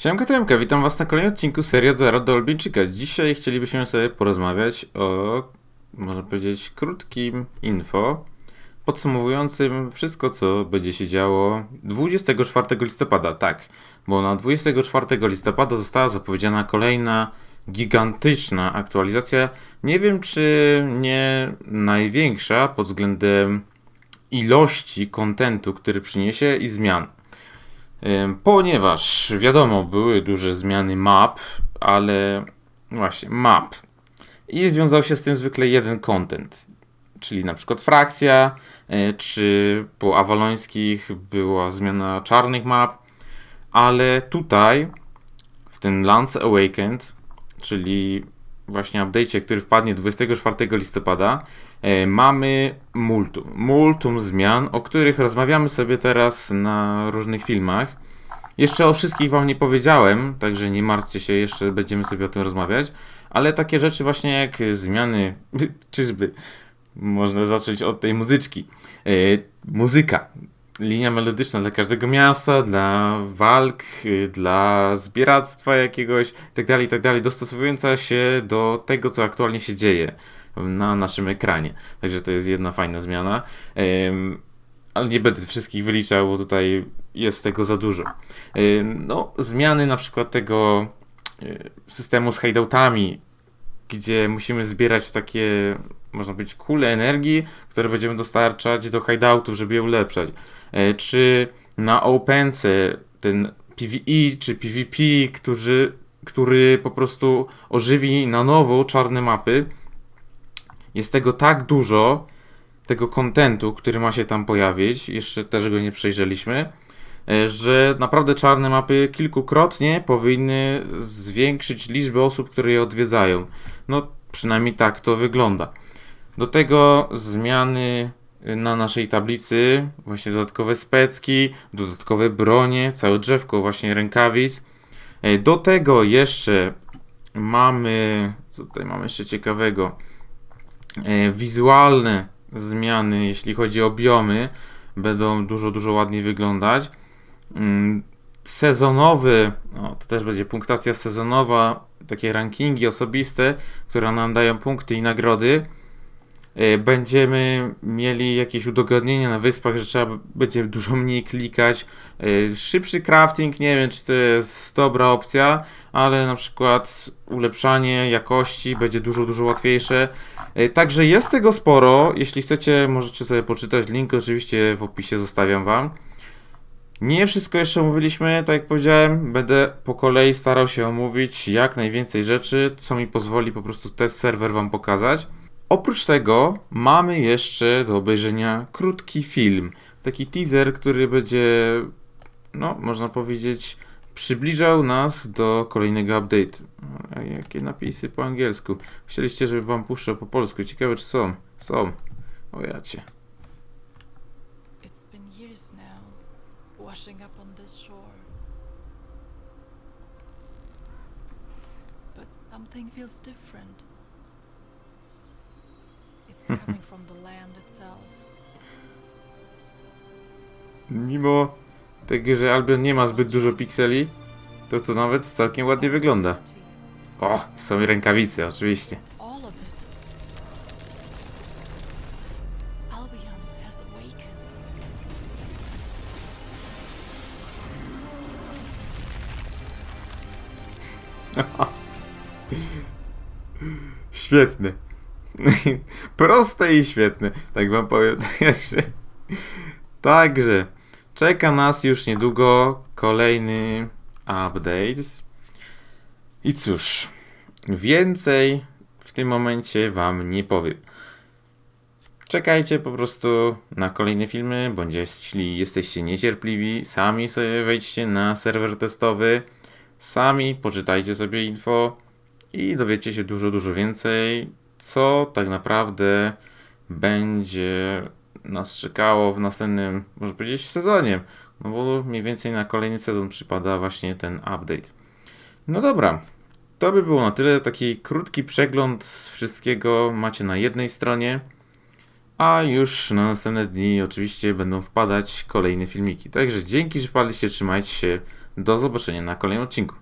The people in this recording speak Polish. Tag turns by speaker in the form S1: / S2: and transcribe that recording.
S1: Siemka Tomka, witam was na kolejnym odcinku serii od Zero do Olbijczyka. Dzisiaj chcielibyśmy sobie porozmawiać o, można powiedzieć, krótkim info podsumowującym wszystko, co będzie się działo 24 listopada. Tak, bo na 24 listopada została zapowiedziana kolejna gigantyczna aktualizacja. Nie wiem, czy nie największa pod względem ilości kontentu, który przyniesie i zmian. Ponieważ wiadomo, były duże zmiany map, ale właśnie map. I związał się z tym zwykle jeden content, czyli na przykład frakcja, y, czy po awalońskich była zmiana czarnych map, ale tutaj w ten Lance Awakened, czyli właśnie update'cie, który wpadnie 24 listopada, e, mamy multum. Multum zmian, o których rozmawiamy sobie teraz na różnych filmach. Jeszcze o wszystkich Wam nie powiedziałem, także nie martwcie się, jeszcze będziemy sobie o tym rozmawiać. Ale takie rzeczy właśnie jak zmiany, czyżby, można zacząć od tej muzyczki. E, muzyka, linia melodyczna dla każdego miasta, dla walk, y, dla zbieractwa jakiegoś, tak dalej, tak dostosowująca się do tego, co aktualnie się dzieje na naszym ekranie. Także to jest jedna fajna zmiana. Ale nie będę wszystkich wyliczał, bo tutaj jest tego za dużo. No, zmiany na przykład tego y, systemu z hideoutami, gdzie musimy zbierać takie, można powiedzieć, kule energii, które będziemy dostarczać do hideoutów, żeby je ulepszać. E, Czy na Opence ten PvE czy PvP, którzy, który po prostu ożywi na nowo czarne mapy, jest tego tak dużo, tego kontentu, który ma się tam pojawić, jeszcze też go nie przejrzeliśmy, e, że naprawdę czarne mapy kilkukrotnie powinny zwiększyć liczbę osób, które je odwiedzają. No, przynajmniej tak to wygląda. Do tego zmiany na naszej tablicy, właśnie dodatkowe specki, dodatkowe bronie, całe drzewko właśnie rękawic. E, Do tego jeszcze mamy, co tutaj mamy jeszcze ciekawego, wizualne zmiany, jeśli chodzi o biomy, będą dużo, dużo ładniej wyglądać. Mm, Sezonowy, no, to też będzie punktacja sezonowa, takie rankingi osobiste, które nam dają punkty i nagrody. E, Będziemy mieli jakieś udogodnienia na wyspach, że trzeba będzie dużo mniej klikać. E, Szybszy crafting, nie wiem czy to jest dobra opcja, ale na przykład ulepszanie jakości będzie dużo, dużo łatwiejsze. E, Także jest tego sporo. Jeśli chcecie, możecie sobie poczytać. Link oczywiście w opisie zostawiam Wam. Nie wszystko jeszcze omówiliśmy, tak jak powiedziałem. Będę po kolei starał się omówić jak najwięcej rzeczy, co mi pozwoli po prostu test serwer Wam pokazać. Oprócz tego mamy jeszcze do obejrzenia krótki film. Taki teaser, który będzie, no, można powiedzieć, przybliżał nas do kolejnego update'u. A jakie napisy po angielsku? Chcieliście, żebym wam puszczał po polsku. Ciekawe, czy są. Są. O jacie.
S2: Washing up on this shore. But something feels different. It's coming from the land itself.
S1: Mimo tego, że Albion nie ma zbyt dużo pikseli, to to nawet całkiem ładnie wygląda. O, są i rękawice, oczywiście. Świetne. Proste i świetne. Tak wam powiem jeszcze. Także czeka nas już niedługo kolejny update. I cóż, więcej w tym momencie wam nie powiem. Czekajcie po prostu na kolejne filmy, bądź jeśli jesteście niecierpliwi, sami sobie wejdźcie na serwer testowy, sami poczytajcie sobie info i dowiecie się dużo, dużo więcej, co tak naprawdę będzie nas czekało w następnym, można powiedzieć, sezonie. No bo mniej więcej na kolejny sezon przypada właśnie ten update. No dobra, to by było na tyle. Taki krótki przegląd wszystkiego macie na jednej stronie. A już na następne dni oczywiście będą wpadać kolejne filmiki. Także dzięki, że wpadliście, trzymajcie się. Do zobaczenia na kolejnym odcinku.